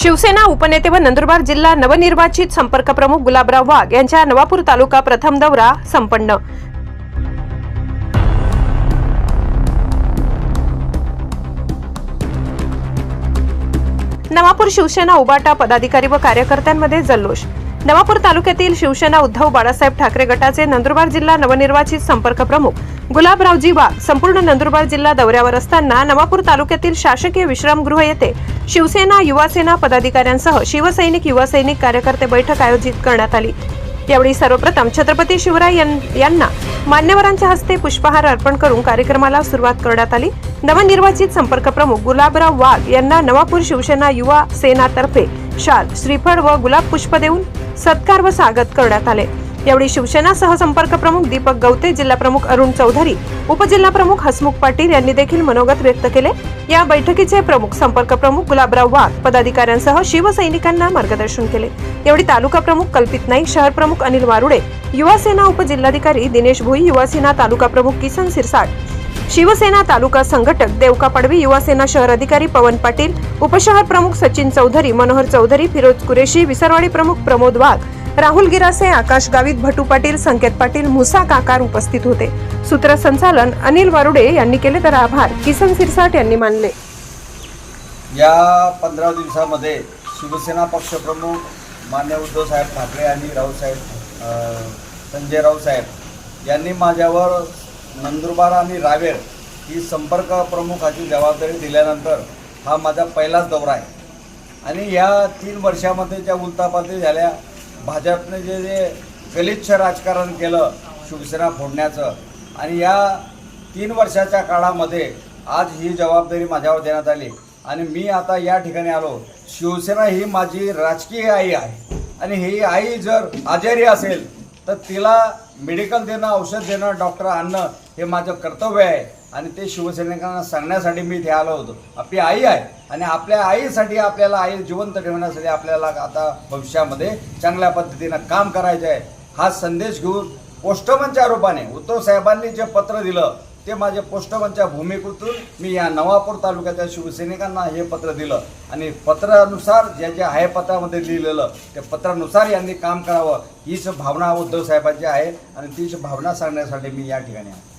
शिवसेना उपनेते व नंदुरबार जिल्हा नवनिर्वाचित संपर्क प्रमुख गुलाबराव वाघ यांच्या नवापूर तालुका प्रथम दौरा संपन्न. नवापूर शिवसेना उबाटा पदाधिकारी व कार्यकर्त्यांमध्ये जल्लोष. नवापूर तालुक्यातील शिवसेना उद्धव बाळासाहेब ठाकरे गटाचे नंदुरबार जिल्हा नवनिर्वाचित संपर्क प्रमुख गुलाबरावजी वाघ संपूर्ण नंदुरबार जिल्हा दौऱ्यावर असताना नवापूर तालुक्यातील शासकीय विश्रामगृह येथे शिवसेना युवासेना पदाधिकाऱ्यांसह शिवसैनिक युवासैनिक कार्यकर्ते बैठक आयोजित करण्यात आली. यावेळी सर्वप्रथम छत्रपती शिवराय यां- यांना मान्यवरांच्या हस्ते पुष्पहार अर्पण करून कार्यक्रमाला सुरुवात करण्यात आली. नवनिर्वाचित संपर्क प्रमुख गुलाबराव वाघ यांना नवापूर शिवसेना युवा सेनातर्फे शाल श्रीफळ व गुलाब पुष्प देऊन सत्कार व स्वागत करण्यात आले. यावेळी शिवसेना सहसंपर्क प्रमुख दीपक गवते जिल्हा प्रमुख अरुण चौधरी उपजिल्हा प्रमुख हसमुख पाटील यांनी देखील मनोगत व्यक्त केले. या बैठकीचे प्रमुख संपर्क प्रमुख गुलाबराव वाघ पदाधिकाऱ्यांसह शिवसैनिकांना मार्गदर्शन केले. यावेळी तालुका प्रमुख कल्पित नाईक शहर प्रमुख अनिल वारुडे युवासेना उपजिल्हाधिकारी दिनेश भोई युवासेना तालुका प्रमुख किसन सिरसाट शिवसेना तालुका संघटक देवका पडवी युवासेना शहर अधिकारी पवन पाटील उपशहर प्रमुख सचिन चौधरी मनोहर चौधरी फिरोज कुरेशी विसरवाडी प्रमुख प्रमोद वाघ राहुल गिरासे आकाश गावित भटू पाटील संकेत पाटील मुसा काकार उपस्थित होते. सूत्रसंचालन अनिल वारुडे यांनी केले तर आभार. किसन सिरसाट यांनी मानले. या पंधरा दिवसामध्ये शिवसेना पक्षप्रमुख मान्य उद्धवसाहेब ठाकरे आणि रावसाहेब संजय रावसाहेब यांनी माझ्यावर नंदुरबार आणि रावेर ही संपर्क प्रमुखाची जबाबदारी दिल्यानंतर हा माझा पहिलाच दौरा आहे. आणि या तीन वर्षामध्ये ज्या उलतापालटी झाल्या भाजपने जे जे गलिच्छ राजकारण केलं शिवसेना फोडण्याचं आणि या तीन वर्षाच्या काळामध्ये आज ही जबाबदारी माझ्यावर देण्यात आली. आणि मी आता या ठिकाणी आलो. शिवसेना ही माझी राजकीय आई आहे. आणि ही आई जर आजारी असेल तर तिला मेडिकल देणं औषध देणं डॉक्टर आणणं हे माझं कर्तव्य आहे. आणि ते शिवसैनिकांना सांगण्यासाठी मी इथे आलो होतो. आपली आई आहे आणि आपल्या आईसाठी आपल्याला आई जिवंत ठेवण्यासाठी आपल्याला आता भविष्यामध्ये चांगल्या पद्धतीनं काम करायचं आहे. हा संदेश घेऊन पोस्टमनच्या रूपाने उद्धव साहेबांनी जे पत्र दिलं ते माझ्या पोस्टमनच्या भूमिकेतून मी या नवापूर तालुक्याच्या शिवसैनिकांना हे पत्र दिलं. आणि पत्रानुसार ज्या ज्या आहे पत्रामध्ये लिहिलेलं त्या पत्रानुसार यांनी काम करावं हीच भावना उद्धव साहेबांची आहे. आणि तीच भावना सांगण्यासाठी मी या ठिकाणी आहे